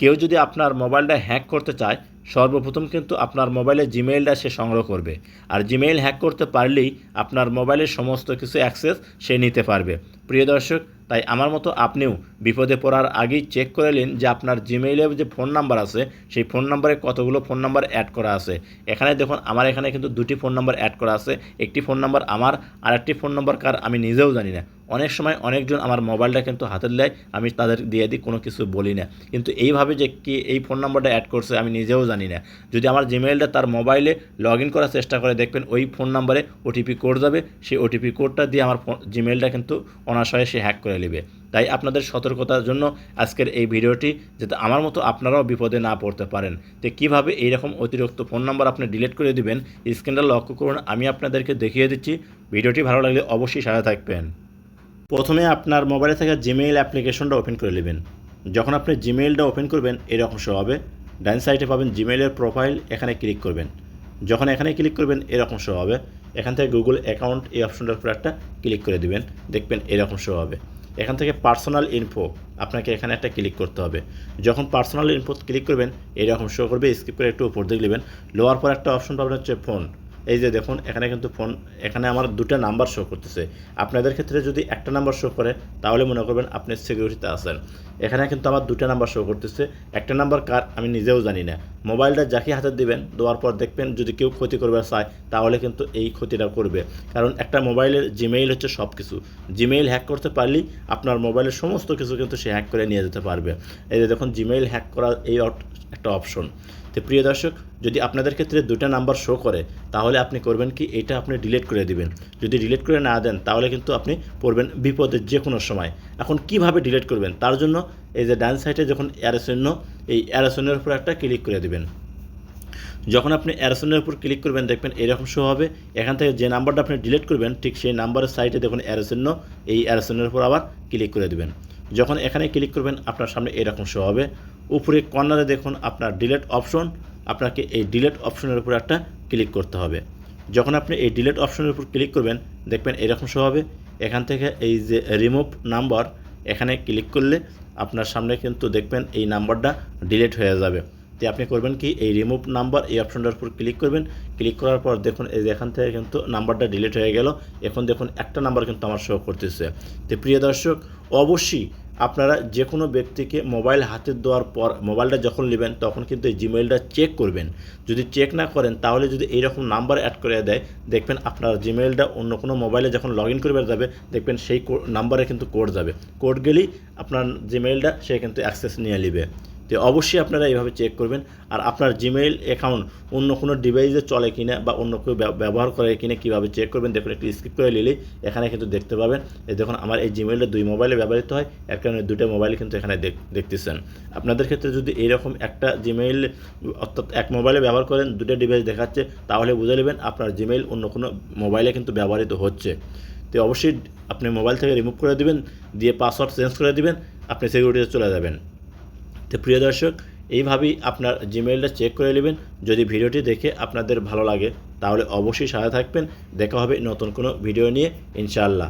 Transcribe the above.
কেউ যদি আপনার মোবাইলটা হ্যাক করতে চায়, সর্বপ্রথম কিন্তু আপনার মোবাইলে জিমেইলটা সে সংগ্রহ করবে। আর জিমেইল হ্যাক করতে পারলেই আপনার মোবাইলের সমস্ত কিছু অ্যাক্সেস সে নিতে পারবে। প্রিয় দর্শক, তাই আমার মতো আপনিও বিপদে পড়ার আগেই চেক করে নিন যে আপনার জিমেইলে যে ফোন নাম্বার আছে, সেই ফোন নাম্বারে কতগুলো ফোন নাম্বার অ্যাড করা আছে। এখানে দেখুন, আমার এখানে কিন্তু দুটি ফোন নাম্বার অ্যাড করা আছে। একটি ফোন নাম্বার আমার আর একটি ফোন নাম্বার কার আমি নিজেও জানি না। অনেক সময় অনেকজন আমার মোবাইলটা কিন্তু হাতে দেয়, আমি তাদের দিয়ে দিই, কোনো কিছু বলি না। কিন্তু এইভাবে যে কি এই ফোন নাম্বারটা অ্যাড করছে, আমি নিজেও জানি না। যদি আমার জিমেইলটা তার মোবাইলে লগ ইন করার চেষ্টা করে, দেখবেন ওই ফোন নাম্বারে ওটিপি কোড যাবে, সেই ওটিপি কোডটা দিয়ে আমার জিমেইলটা কিন্তু অনাশয়ে সে হ্যাক করে নেবে। তাই আপনাদের সতর্কতার জন্য আজকের এই ভিডিওটি, যাতে আমার মতো আপনারাও বিপদে না পড়তে পারেন। তো কীভাবে এইরকম অতিরিক্ত ফোন নাম্বার আপনি ডিলিট করে দিবেন স্ক্রিনটা লক্ষ্য করুন, আমি আপনাদেরকে দেখিয়ে দিচ্ছি। ভিডিওটি ভালো লাগলে অবশ্যই সাথে থাকবেন। প্রথমে আপনার মোবাইলে থাকা জিমেইল অ্যাপ্লিকেশনটা ওপেন করে নেবেন। যখন আপনি জিমেইলটা ওপেন করবেন, এরকম শো হবে। ডান সাইডে পাবেন জিমেইলের প্রোফাইল এখানে ক্লিক করবেন। যখন এখানে ক্লিক করবেন, এরকম শো হবে। এখান থেকে গুগল অ্যাকাউন্ট এই অপশনটার উপর একটা ক্লিক করে দিবেন। দেখবেন এরকম শো হবে। এখান থেকে পার্সোনাল ইনফো আপনাকে এখানে একটা ক্লিক করতে হবে। যখন পার্সোনাল ইনফো ক্লিক করবেন, এরকম শো করবে। স্কিপ করে একটু উপর দিকে নেবেন। লোয়ার পর একটা অপশন পাবেন হচ্ছে ফোন এই যে দেখুন, এখানে কিন্তু ফোন, এখানে আমার দুটো নাম্বার শো করতেছে। আপনাদের ক্ষেত্রে যদি একটা নাম্বার শো করে, তাহলে মনে করবেন আপনি সিকিউরিটিতে আছেন। এখানে কিন্তু আমার দুটো নাম্বার শো করতেছে। একটা নাম্বার কার আমি নিজেও জানি না। মোবাইলটা যাকে হাতে দিবেন, দেওয়ার পর দেখবেন যদি কেউ ক্ষতি করবে চায়, তাহলে কিন্তু এই ক্ষতিটা করবে। কারণ একটা মোবাইলের জিমেইল হচ্ছে সব কিছু জিমেইল হ্যাক করতে পারলেই আপনার মোবাইলের সমস্ত কিছু কিন্তু সে হ্যাক করে নিয়ে যেতে পারবে। এই যে দেখুন জিমেইল হ্যাক করার এই একটা অপশন তো প্রিয় দর্শক, যদি আপনাদের ক্ষেত্রে দুটা নাম্বার শো করে, তাহলে আপনি করবেন কি, এটা আপনি ডিলিট করে দিবেন। যদি ডিলিট করে না দেন, তাহলে কিন্তু আপনি পড়বেন বিপদের যে কোনো সময়। এখন কীভাবে ডিলিট করবেন? তার জন্য এই যে ডান সাইডে যখন অ্যারোসন্য এই অ্যারোসন্যের উপর একটা ক্লিক করে দেবেন। যখন আপনি অ্যারোসনের উপর ক্লিক করবেন, দেখবেন এরকম শো হবে। এখান থেকে যে নাম্বারটা আপনি ডিলিট করবেন, ঠিক সেই নাম্বারের সাইটে দেখুন অ্যারোসন্য এই অ্যারোসনের উপর আবার ক্লিক করে দেবেন। যখন এখানে ক্লিক করবেন, আপনার সামনে এরকম শো হবে। উপরে কর্নারে দেখুন আপনার ডিলেট অপশন আপনাকে এই ডিলেট অপশনের উপর একটা ক্লিক করতে হবে। যখন আপনি এই ডিলেট অপশনের উপর ক্লিক করবেন, দেখবেন এরকম শো হবে। এখান থেকে এই যে রিমুভ নাম্বার এখানে ক্লিক করলে আপনার সামনে কিন্তু দেখবেন এই নাম্বারটা ডিলিট হয়ে যাবে। তো আপনি করবেন কি, এই রিমুভ নাম্বার এই অপশনটার উপর ক্লিক করবেন। ক্লিক করার পর দেখুন এই যে এখান থেকে কিন্তু নাম্বারটা ডিলিট হয়ে গেল। এখন দেখুন একটা নাম্বার কিন্তু আমার শো করতেছে। তো প্রিয় দর্শক, অবশ্যই আপনারা যে কোনো ব্যক্তিকে মোবাইল হাতে দেওয়ার পর, মোবাইলটা যখন নেবেন, তখন কিন্তু এই জিমেইলটা চেক করবেন। যদি চেক না করেন, তাহলে যদি এইরকম নাম্বার অ্যাড করে দেয়, দেখবেন আপনার জিমেইলটা অন্য কোনো মোবাইলে যখন লগ ইন করবে যাবে, দেখবেন সেই নাম্বারে কিন্তু কোড যাবে। কোড গেলেই আপনার জিমেইলটা সে কিন্তু অ্যাক্সেস নিয়ে নেবে। তো অবশ্যই আপনারা এইভাবে চেক করবেন। আর আপনার জিমেইল অ্যাকাউন্ট অন্য কোনো ডিভাইসে চলে কিনা বা অন্য কেউ ব্যবহার করে কিনা কীভাবে চেক করবেন, দেখুন একটু স্কিপ করে নিলেই এখানে কিন্তু দেখতে পাবেন। এই দেখুন, আমার এই জিমেইলটা দুই মোবাইলে ব্যবহৃত হয়, এর কারণে দুটো মোবাইল কিন্তু এখানে দেখ- দেখতেছেন। আপনাদের ক্ষেত্রে যদি এইরকম একটা জিমেইল অর্থাৎ এক মোবাইলে ব্যবহার করেন দুটো ডিভাইস দেখাচ্ছে, তাহলে বুঝে নেবেন আপনার জিমেইল অন্য কোনো মোবাইলে কিন্তু ব্যবহৃত হচ্ছে। তো অবশ্যই আপনি মোবাইল থেকে রিমুভ করে দিবেন, দিয়ে পাসওয়ার্ড চেঞ্জ করে দিবেন, আপনি সিকিউরিটিতে চলে যাবেন। তো প্রিয় দর্শক, এইভাবেই আপনার জিমেইলটা চেক করে নেবেন। যদি ভিডিওটি দেখে আপনাদের ভালো লাগে, তাহলে অবশ্যই সাথে থাকবেন। দেখা হবে নতুন কোনো ভিডিও নিয়ে, ইনশাআল্লাহ।